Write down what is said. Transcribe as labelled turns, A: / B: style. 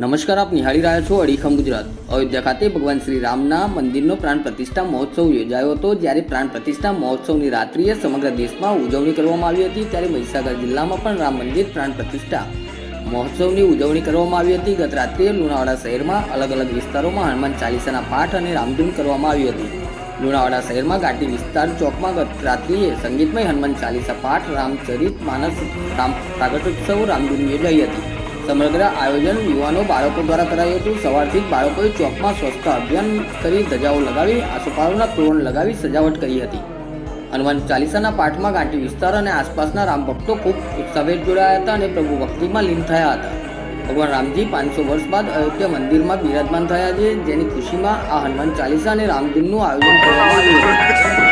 A: નમસ્કાર, આપ નિહાળી રહ્યા છો અડીખમ ગુજરાત. અયોધ્યા ખાતે ભગવાન શ્રી રામના મંદિરનો પ્રાણ પ્રતિષ્ઠા મહોત્સવ યોજાયો હતો. જ્યારે પ્રાણ પ્રતિષ્ઠા મહોત્સવની રાત્રિએ સમગ્ર દેશમાં ઉજવણી કરવામાં આવી હતી. ત્યારે મહીસાગર જિલ્લામાં પણ રામ મંદિર પ્રાણ પ્રતિષ્ઠા મહોત્સવની ઉજવણી કરવામાં આવી હતી. ગત રાત્રિએ લુણાવાડા શહેરમાં અલગ અલગ વિસ્તારોમાં હનુમાન ચાલીસાના પાઠ અને રામધૂન કરવામાં આવી હતી. લુણાવાડા શહેરમાં ઘાટી વિસ્તાર ચોકમાં ગત રાત્રિએ સંગીતમય હનુમાન ચાલીસા પાઠ, રામચરિત માનસ, રામ પ્રાગટોત્સવ રામધૂન યોજાઈ હતી. સમગ્ર આયોજન યુવાનો બાળકો દ્વારા કરાયું હતું. સવારથી જ બાળકોએ ચોકમાં સ્વચ્છતા અભિયાન કરી ધજાઓ લગાવી આસોપાલવના તોરણ લગાવી સજાવટ કરી હતી. હનુમાન ચાલીસાના પાઠમાં ગાંઠી વિસ્તાર અને આસપાસના રામ ભક્તો ખૂબ ઉત્સાહભેર જોડાયા હતા અને પ્રભુ ભક્તિમાં લીન થયા હતા. ભગવાન રામજી પાંચસો વર્ષ બાદ અયોધ્યા મંદિરમાં બિરાજમાન થયા છે. જેની ખુશીમાં આ હનુમાન ચાલીસા અને રામધૂનનું આયોજન કરવામાં આવ્યું